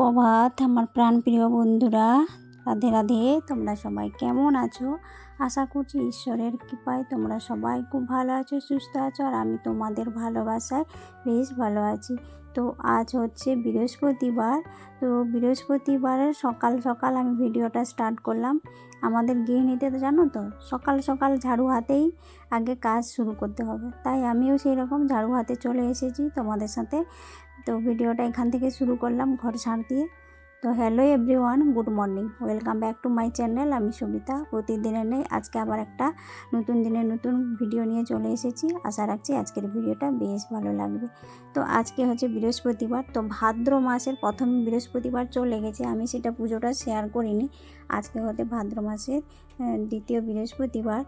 সুপ্রভাত আমার প্রাণপ্রিয় বন্ধুরা। রাধে রাধে, তোমরা সবাই কেমন আছো? আশা করছি ঈশ্বরের কৃপায় তোমরা সবাই খুব ভালো আছো, সুস্থ আছো, আর আমি তোমাদের ভালোবাসায় বেশ ভালো আছি। তো আজ হচ্ছে বৃহস্পতিবার। তো বৃহস্পতিবারের সকাল সকাল আমি ভিডিওটা স্টার্ট করলাম। আমাদের গৃহিণীতে তো জানো তো, সকাল সকাল ঝাড়ু হাতেই আগে কাজ শুরু করতে হবে। তাই আমিও সেই রকম ঝাড়ু হাতে চলে এসেছি তোমাদের সাথে। তো ভিডিওটা এখান থেকে শুরু করলাম, ঘর ঝাড় দিয়ে। তো hello everyone good morning welcome back to my channel আমি সবিতা প্রতিদিনের নেই আজকে আবার একটা নতুন দিনের নতুন ভিডিও নিয়ে চলে এসেছি। আশা রাখছি আজকের ভিডিওটা বেশ ভালো লাগবে। তো আজকে হচ্ছে বৃহস্পতিবার, তো ভাদ্র মাসের প্রথম বৃহস্পতিবার চলে গেছে, আমি সেটা পুজোটা শেয়ার করিনি। আজকে হতে ভাদ্র মাসের দ্বিতীয় বৃহস্পতিবার।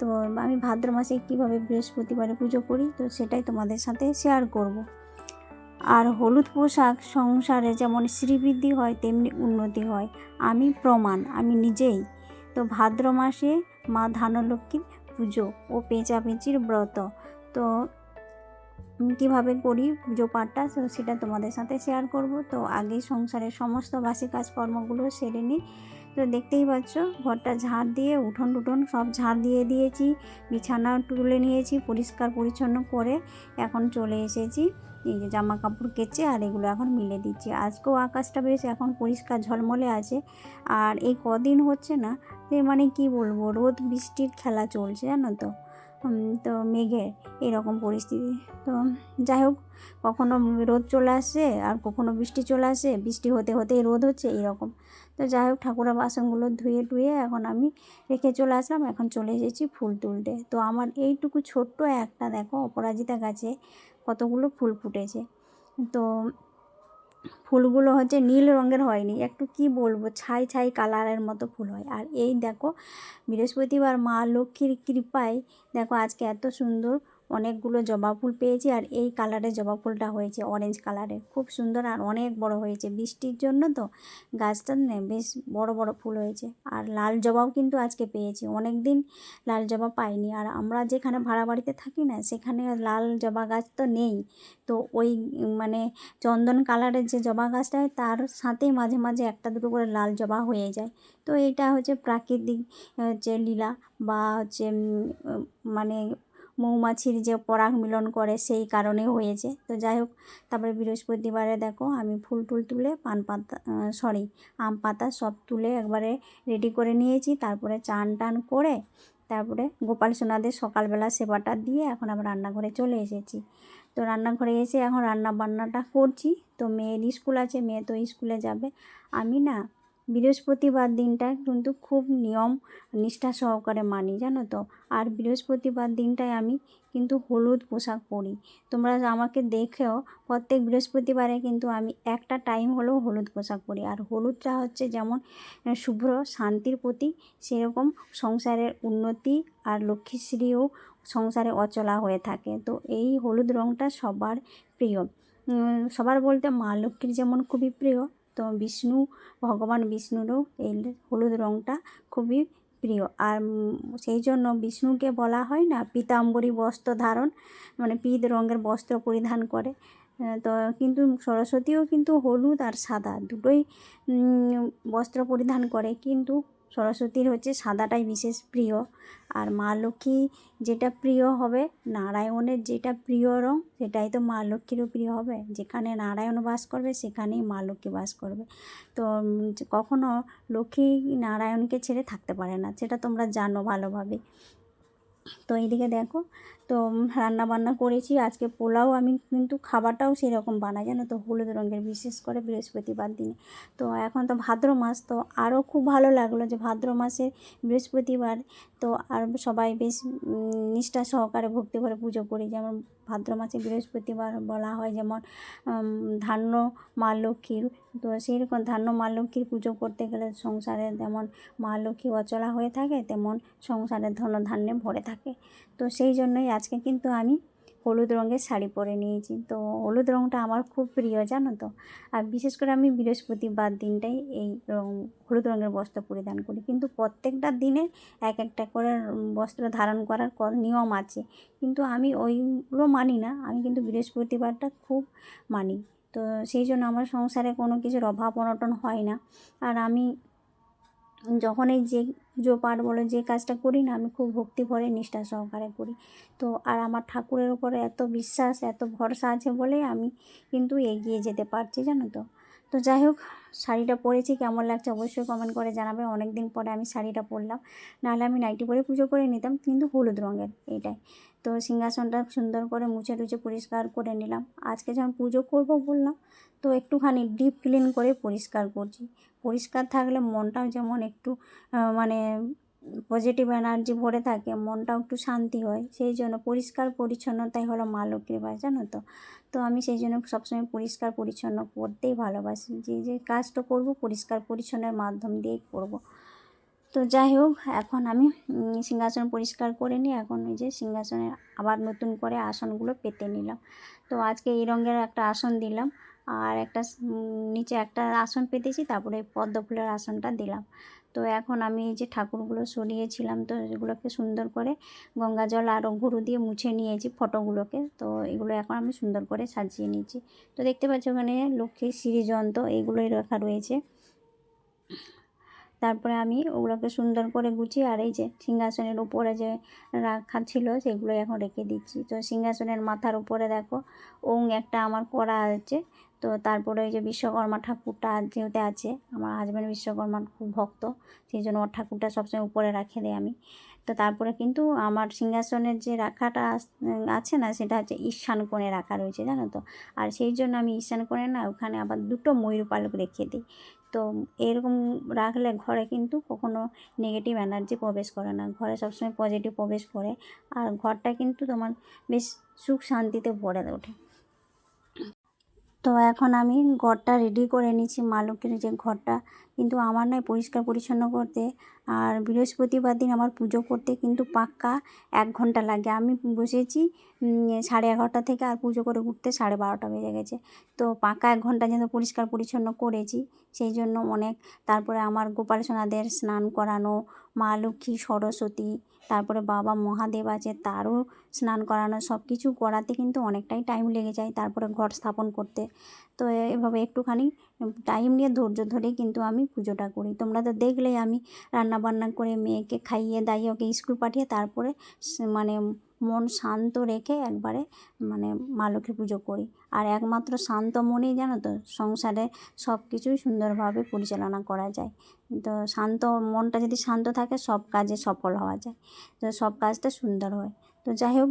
তো আমি ভাদ্র মাসে কীভাবে বৃহস্পতিবারে পুজো করি, তো সেটাই তোমাদের সাথে শেয়ার করব। আর হলুদ পোশাক সংসারে যেমন শ্রীবৃদ্ধি হয়, তেমনি উন্নতি হয়। আমি প্রমাণ, আমি নিজেই। তো ভাদ্র মাসে মা ধানলক্ষ্মীর পুজো ও পেঁচাপেঁচির ব্রত। তো কীভাবে করি পুজো পাঠটা, তো সেটা তোমাদের সাথে শেয়ার করব। তো আগে সংসারের সমস্ত বাসি কাজকর্মগুলো সেরে নিই। তো দেখতেই পাচ্ছ, ঘরটা ঝাড় দিয়ে, উঠোন টুঠোন সব ঝাড় দিয়ে দিয়েছি। বিছানা তুলে নিয়েছি, পরিষ্কার পরিচ্ছন্ন করে এখন চলে এসেছি। এই যে জামা কাপড় কেচে আর এগুলো এখন মিলে দিচ্ছি। আজকেও আকাশটা বেশ এখন পরিষ্কার ঝলমলে আছে। আর এই কদিন হচ্ছে না যে মানে কি বলব, রোদ বৃষ্টির খেলা চলছে জানো তো? তো মেঘের এরকম পরিস্থিতি। তো যাই হোক, কখনো রোদ চলে আসে আর কখনো বৃষ্টি চলে আসে। বৃষ্টি হতে হতেই রোদ হচ্ছে এরকম। তো যাই হোক, ঠাকুরের বাসনগুলো ধুয়ে টুয়ে এখন আমি রেখে চলে আসলাম। এখন চলে এসেছি ফুল তুলতে। তো আমার এইটুকু ছোট্ট একটা দেখো, অপরাজিতা গাছে। কতগুলো ফুল ফুটেছে। তো ফুলগুলো হচ্ছে নীল রঙের হয়নি। একটু কি বলব, ছাই ছাই কালারের মতো ফুল হয়। আর এই দেখো, বৃহস্পতিবার মা লক্ষ্মীর কৃপায় দেখো আজকে এত সুন্দর অনেকগুলো জবা ফুল পেয়েছি আর এই কালারের জবা ফুলটা হয়েছে অরেঞ্জ কালারের খুব সুন্দর আর অনেক বড় হয়েছে। বৃষ্টির জন্য তো গাছটা বেশ বড় বড় ফুল হয়েছে। আর লাল জবাও কিন্তু আজকে পেয়েছি। অনেক দিন লাল জবা পাইনি। আর আমরা যেখানে ভাড়া বাড়িতে থাকি না, সেখানে লাল জবা গাছ তো নেই। তো ওই মানে চন্দন কালারের যে জবা গাছটা হয়, তার সাথেই মাঝে মাঝে একটা দুটো করে লাল জবা হয়ে যায়। তো এটা হচ্ছে প্রাকৃতিক, হচ্ছে লীলা বা হচ্ছে মানে মৌমাছির যে পরাগ মিলন করে সেই কারণে হয়েছে। তো যাই হোক, তারপরে বৃহস্পতিবারে দেখো আমি ফুল টুল তুলে পান পাতা সরি আম পাতা সব তুলে একবারে রেডি করে নিয়েছি। তারপরে চান টান করে তারপরে গোপাল সোনাদের সকালবেলা সেবাটা দিয়ে এখন আবার রান্নাঘরে চলে এসেছি। তো রান্নাঘরে এসে এখন রান্না বান্নাটা করছি। তো মেয়ের স্কুল আছে, মেয়ে তো স্কুলে যাবে। আমি না বৃহস্পতিবার দিনটা কিন্তু খুব নিয়ম, নিষ্ঠা সহকারে মানি, জানো তো? আর বৃহস্পতিবার দিনটায় আমি কিন্তু হলুদ পোশাক পরি। তোমরা আমাকে দেখেও প্রত্যেক বৃহস্পতিবারে কিন্তু আমি একটা টাইম হলেও হলুদ পোশাক পরি। আর হলুদটা হচ্ছে যেমন শুভ্র শান্তির প্রতীক, সেরকম সংসারের উন্নতি আর লক্ষ্মীশ্রীও সংসারে অচলা হয়ে থাকে। তো এই হলুদ রঙটা সবার প্রিয়। সবার বলতে মা লক্ষ্মীর যেমন খুবই প্রিয় তো বিষ্ণু, ভগবান বিষ্ণুরও এই হলুদ রঙটা খুবই প্রিয়। আর সেই জন্য বিষ্ণুকে বলা হয় না, পীতাম্বরী বস্ত্র ধারণ মানে পিত রঙের বস্ত্র পরিধান করে। তো কিন্তু সরস্বতীও কিন্তু হলুদ আর সাদা, দুটোই বস্ত্র পরিধান করে। কিন্তু সরস্বতীর হচ্ছে সাদাটাই বিশেষ প্রিয়। আর মা লক্ষ্মী যেটা প্রিয় হবে, নারায়ণের যেটা প্রিয় রং, সেটাই তো মা লক্ষ্মীরও প্রিয় হবে। যেখানে নারায়ণ বাস করবে, সেখানেই মা লক্ষ্মী বাস করবে। তো কখনো লক্ষ্মী নারায়ণকে ছেড়ে থাকতে পারে না, সেটা তোমরা জানো ভালোভাবে। তো এইদিকে দেখো তো রান্না বান্না করেছি। আজকে পোলাও আমি কিন্তু খাবারটাও সেরকম বানাই, জানো তো? হলুদ রঙের, বিশেষ করে বৃহস্পতিবার দিনে। তো এখন তো ভাদ্র মাস, তো আরও খুব ভালো লাগল যে ভাদ্র মাসে বৃহস্পতিবার, তো আর সবাই বেশ নিষ্ঠা সহকারে ভক্তি করে পুজো করি। যেমন ভাদ্র মাসে বৃহস্পতিবার বলা হয়, যেমন ধান্য মা লক্ষ্মীর, তো সেই রকম ধান্য মা লক্ষ্মীর পুজো করতে গেলে সংসারে যেমন মা লক্ষ্মী অচলা হয়ে থাকে, তেমন সংসারের ধন ধান্যে ভরে থাকে। তো সেই জন্যই আজকে কিন্তু আমি হলুদ রঙের শাড়ি পরে নিয়েছি। তো হলুদ রঙটা আমার খুব প্রিয়, জানো তো? আর বিশেষ করে আমি বৃহস্পতিবার দিনটাই এই রং, হলুদ রঙের বস্ত্র পরিধান করি। কিন্তু প্রত্যেকটা দিনে এক একটা করে বস্ত্র ধারণ করার নিয়ম আছে। কিন্তু আমি ওইগুলো মানি না। আমি কিন্তু বৃহস্পতিবারটা খুব মানি। তো সেই জন্য আমার সংসারে কোনো কিছুর অভাব অনটন হয় না। আর আমি যখন এই যে পুজো পাঠ বলো যে কাজটা করি না, আমি খুব ভক্তি ভরে নিষ্ঠা সহকারে করি। তো আর আমার ঠাকুরের উপরে এত বিশ্বাস, এত ভরসা আছে বলে আমি কিন্তু এগিয়ে যেতে পারছি, জানো তো? তো যাই হোক, শাড়িটা পরেছি, কেমন লাগছে অবশ্যই কমেন্ট করে জানাবে। অনেক দিন পরে আমি শাড়িটা পরলাম। নাহলে আমি নাইটি পরে পুজো করে নিতাম, কিন্তু হলুদ রঙের এইটাই। তো সিংহাসনটা সুন্দর করে মুছে টুছে পরিষ্কার করে নিলাম। আজকে যখন পুজো করব বললাম, তো একটুখানি ডিপ ক্লিন করে পরিষ্কার করছি। পরিষ্কার থাকলে মনটাও যেমন একটু মানে পজিটিভ এনার্জি ভরে থাকে, মনটাও একটু শান্তি হয়। সেই জন্য পরিষ্কার পরিচ্ছন্নতাই হলো মা লক্ষ্মীর বাস জানো তো? তো আমি সেই জন্য সবসময় পরিষ্কার পরিচ্ছন্ন করতেই ভালোবাসি। যে যে কাজটা করব পরিষ্কার পরিচ্ছন্নের মাধ্যম দিয়েই করব। তো যাই হোক, এখন আমি সিংহাসন পরিষ্কার করে নিই এখন ওই যে সিংহাসনে আবার নতুন করে আসনগুলো পেতে নিলাম। তো আজকে এই রঙের একটা আসন দিলাম আর একটা নিচে একটা আসন পেতেছি, তারপরে পদ্ম ফুলের আসনটা দিলাম। তো এখন আমি এই যে ঠাকুরগুলো সরিয়েছিলাম, তো এগুলোকে সুন্দর করে গঙ্গা জল আরও গুঁড়ো দিয়ে মুছে নিয়েছি ফটোগুলোকে। তো এগুলো এখন আমি সুন্দর করে সাজিয়ে নিয়েছি তো দেখতে পাচ্ছি ওখানে লক্ষ্মী শ্রীযন্ত্র এইগুলোই রাখা রয়েছে। তারপরে আমি ওগুলোকে সুন্দর করে গুছিয়ে আর এই যে সিংহাসনের উপরে যে রাখা ছিল সেগুলো এখন রেখে দিচ্ছি। তো সিংহাসনের মাথার উপরে দেখো, ওং একটা আমার করা আছে। তো তারপরে ওই যে বিশ্বকর্মা ঠাকুরটা যেহেতু আছে, আমার হাজব্যান্ড বিশ্বকর্মার খুব ভক্ত, সেই জন্য ওর ঠাকুরটা সবসময় উপরে রাখে দেয় আমি। তো তারপরে কিন্তু আমার সিংহাসনের যে রাখাটা আছে না, সেটা হচ্ছে ঈশান কোণে রাখা রয়েছে, জানো তো? আর সেই জন্য আমি ঈশান কোণে না, ওখানে আবার দুটো ময়ূর পালক রেখে দিই। তো এরকম রাখলে ঘরে কিন্তু কখনো নেগেটিভ এনার্জি প্রবেশ করে না। ঘরে সবসময় পজিটিভ প্রবেশ করে, আর ঘরটা কিন্তু তোমার বেশ সুখ শান্তিতে ভরে ওঠে। তো এখন আমি ঘরটা রেডি করে নিচ্ছি মা লক্ষ্মীর যে ঘরটা কিন্তু আমার নয়, পরিষ্কার পরিচ্ছন্ন করতে। আর বৃহস্পতিবার দিন আমার পুজো করতে কিন্তু পাক্কা এক ঘণ্টা লাগে। আমি বসেছি সাড়ে এগারোটা থেকে আর পুজো করে উঠতে সাড়ে বারোটা বেজে গেছে। তো পাক্কা এক ঘণ্টা যেন পরিষ্কার পরিচ্ছন্ন করেছি। সেই জন্য অনেক, তারপরে আমার গোপাল সোনাদের স্নান করানো মা লক্ষ্মী, সরস্বতী, তারপরে বাবা মহাদেব আছে, তারও স্নান করানো সব কিছু করাতে কিন্তু অনেকটাই টাইম লেগে যায়, তারপরে ঘর স্থাপন করতে। তো এভাবে একটুখানি টাইম নিয়ে ধৈর্য ধরে কিন্তু আমি পুজোটা করি। তোমরা তো দেখলেই আমি রান্না বান্না করে মেয়েকে খাইয়ে দাইয়ে ওকে স্কুল পাঠিয়ে, তারপরে মানে মন শান্ত রেখে একবারে মানে মা লক্ষ্মী পুজো করি। আর একমাত্র শান্ত মনেই জানো তো সংসারে সব কিছুই সুন্দরভাবে পরিচালনা করা যায়। তো শান্ত মনটা যদি শান্ত থাকে সব কাজে সফল হওয়া যায়। তো সব কাজটা সুন্দর হয়। তো যাই হোক,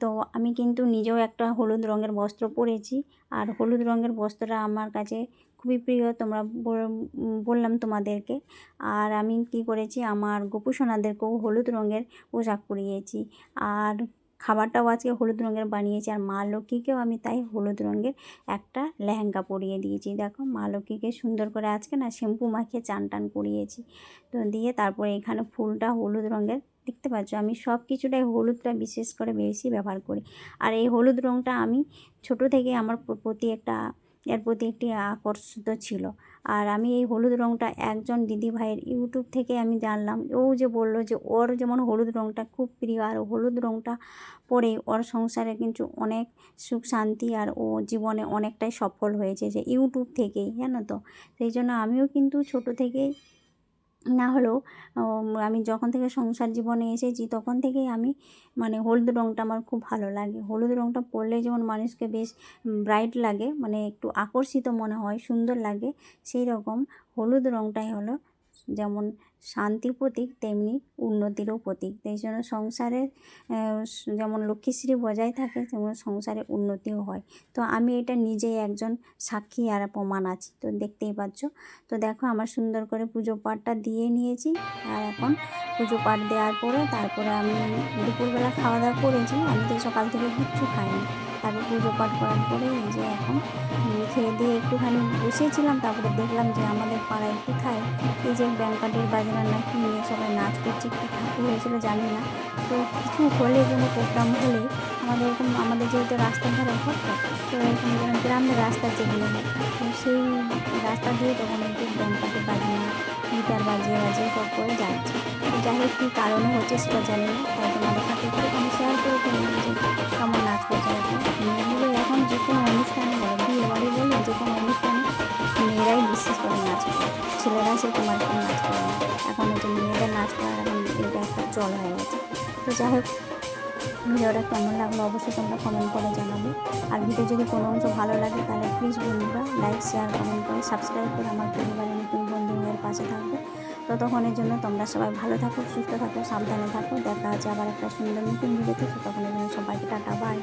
তো আমি কিন্তু নিজেও একটা হলুদ রঙের বস্ত্র পরেছি। আর হলুদ রঙের বস্ত্রটা আমার কাছে খুবই প্রিয়, তোমরা বললাম তোমাদেরকে। আর আমি কি করেছি, আমার গোপুসোনাদেরকেও হলুদ রঙের পোশাক পরিয়েছি। আর খাবারটাও আজকে হলুদ রঙের বানিয়েছি। আর মা লক্ষ্মীকেও আমি তাই হলুদ রঙের একটা লেহেঙ্গা পরিয়ে দিয়েছি। দেখো, মা লক্ষ্মীকে সুন্দর করে আজকে না শ্যাম্পু মাখিয়ে চান টান করিয়েছি। তো দিয়ে তারপরে এখানে ফুলটা হলুদ রঙের, দেখতে পাচ্ছ? আমি সব কিছুটাই হলুদটা বিশেষ করে বেশি ব্যবহার করি। আর এই হলুদ রঙটা আমি ছোট থেকে আমার প্রতি একটা এর প্রতি একটি আকর্ষিত ছিল। আর আমি এই হলুদ রঙটা একজন দিদিভাইয়ের ইউটিউব থেকে আমি জানলাম। ও যে বলল যে ওর যেমন হলুদ রঙটা খুব প্রিয় আর হলুদ রঙটা পরে ওর সংসারে কিন্তু অনেক সুখ শান্তি আর ও জীবনে অনেকটাই সফল হয়েছে যে ইউটিউব থেকেই, জানো তো? সেই জন্য আমিও কিন্তু ছোট থেকেই না হলেও আমি যখন থেকে সংসার জীবনে এসেছি তখন থেকেই আমি মানে হলুদ রঙটা আমার খুব ভালো লাগে। হলুদ রঙটা পরলে যেমন মানুষকে বেশ ব্রাইট লাগে মানে একটু আকর্ষিত মনে হয়, সুন্দর লাগে সেই রকম হলুদ রঙটাই হলো যেমন শান্তি প্রতীক তেমনি উন্নতিরও প্রতীক। এই জন্য সংসারের আহ, স- যেমন লক্ষ্মীশ্রী বজায় থাকে তেমন সংসারে উন্নতিও হয়। তো আমি এটা নিজেই একজন সাক্ষী আর প্রমাণ আছি। তো দেখতেই পাচ্ছ। তো দেখো আমার সুন্দর করে পুজো পাঠটা দিয়ে নিয়েছি। আর এখন পুজো পাঠ দেওয়ার পরে তারপরে আমি দুপুরবেলা খাওয়া দাওয়া করেছি। আমি তো সকাল থেকে কিচ্ছু খাইনি। তারপর পুজো পাঠ করার পরে এই যে এখন খেয়ে দিয়ে একটুখানি বসেছিলাম তারপরে দেখলাম যে আমাদের পাড়ায় কোথায় এই যে ব্যাংকাটির বাজনা নাকি নিয়ে সবাই নাচ করছে, কী ঠাকুর হয়েছিল জানি না। তো কিছু হলে কোনো প্রোগ্রাম হলে আমাদের এরকম, আমাদের যেহেতু রাস্তার ধারে ঘর তো এরকম গ্রামের রাস্তা যেগুলো তো সেই রাস্তা দিয়ে তখন একটু ব্যাংকাটি বাজনা গিটার বাজিয়ে বাজিয়ে সব করে যাচ্ছে। যাই হোক, কী কারণে হচ্ছে সেটা জানি না। তাই তোমাদের সাথে একটু আমি শেয়ার করে দিলাম যে কেমন নাচ করতে মেয়েগুলো এখন যে কোনো অনুষ্ঠানে বলো বিয়ে বাড়ি বলো, যে কোনো অনুষ্ঠানে মেয়েরাই বিশ্বাস করে নাচ করে। ছেলেরা সে তোমার কোনো নাচ করে না। এখন যে মেয়েদের নাচ করার এখন এটা একটা চল হয়ে গেছে। তো যাই হোক, ভিডিওটা কেমন লাগল অবশ্যই তোমরা কমেন্ট করে জানাবে। আর ভিডিও যদি কোনো অংশ ভালো লাগে, তাহলে প্লিজ বলবা লাইক শেয়ার কমেন্ট করে সাবস্ক্রাইব করে আমার পরিবারের নতুন পাশে থাকবে। ততক্ষণের জন্য তোমরা সবাই ভালো থাকো, সুস্থ থাকো, সাবধানে থাকো। দেখা আছে আবার একটা সুন্দর নতুন ভিডিওতে ততক্ষণের জন্য সবাইকে টাটা বাই